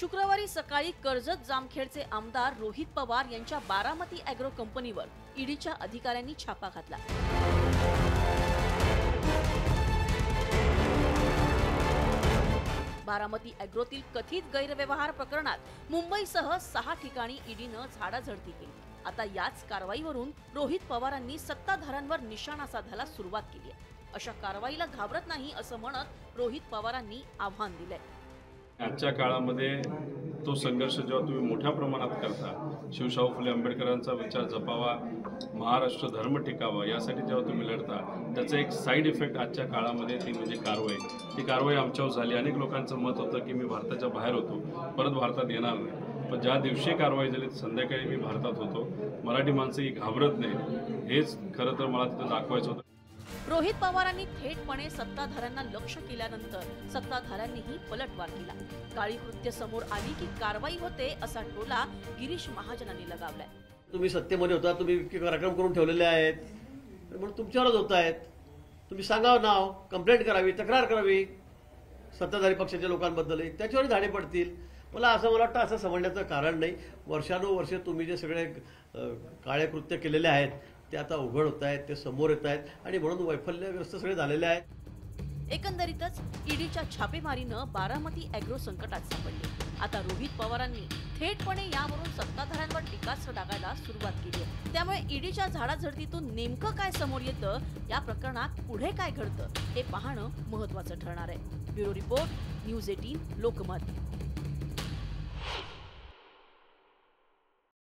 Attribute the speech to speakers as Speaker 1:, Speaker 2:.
Speaker 1: शुक्रवारी सकाळी कर्जत जामखेडचे आमदार रोहित पवार यांच्या बारामती अॅग्रो कंपनीवर ईडीच्या अधिकाऱ्यांनी छापा घातला. बारामती अॅग्रोतील कथित गैरव्यवहार प्रकरणात मुंबईसह सहा ठिकाणी ईडीनं झाडाझडती केली. आता याच कारवाईवरून रोहित पवारांनी सत्ताधाऱ्यांवर निशाणा साधायला सुरुवात केली आहे. अशा कारवाईला घाबरत नाही असं म्हणत रोहित पवारांनी आव्हान दिलंय.
Speaker 2: आजच्या काळामध्ये तो संघर्ष जेव्हा तुम्ही मोठ्या प्रमाणात करता शिवशाहू फुले आंबेडकरांचा विचार जपावा महाराष्ट्र धर्म टिकावा यासाठी जेव्हा तुम्ही लढता त्याचं एक साईड इफेक्ट आजच्या काळामध्ये ती म्हणजे कारवाई. ती कारवाई आमच्यावर झाली. अनेक लोकांचं मत होतं की मी भारताच्या बाहेर होतो परत भारतात येणार नाही. पण ज्या दिवशी कारवाई झाली संध्याकाळी मी भारतात होतो. मराठी माणसं ही घाबरत नाही हेच खरं तर मला तिथं दाखवायचं होतं.
Speaker 1: रोहित पवारांनी थेटपणे सत्ताधाऱ्यांना लक्ष केल्यानंतर सत्ताधाऱ्यांनीही पलटवार केला. काळी कृत्य समोर आली की कारवाई होते असा टोला गिरीश महाजनांनी लगावलाय.
Speaker 3: तुम्ही सत्तेमध्ये होता तुम्ही इतके कार्यक्रम करून ठेवलेले आहेत. म्हणून तुमच्यावरच होत आहेत तुम्ही सांगावं नाव कंप्लेंट करावी तक्रार करावी. सत्ताधारी पक्षाच्या लोकांबद्दल त्याच्यावर धाडे पडतील. मला असं मला वाटतं असं समजण्याचं कारण नाही. वर्षानुवर्षे तुम्ही जे सगळे काळे कृत्य केलेले आहेत ते आता उघड होत आहेत ते समोर येत आहेत आणि म्हणून वैफल्यग्रस्त सगळे झालेले आहेत.
Speaker 1: एकंदरीतच ईडीच्या छापेमारीनं बारामती अॅग्रो संकटात सापडले. आता रोहित पवारांनी थेटपणे यावरून सत्ताधाऱ्यांवर टीकास्त्र टाकायला सुरुवात केली आहे. त्यामुळे ईडीच्या झाडाझडतीतून नेमकं काय समोर येतं या प्रकरणात पुढे काय घडतं हे पाहणं महत्वाचं ठरणार आहे. Bureau report news eighteen Lokmat.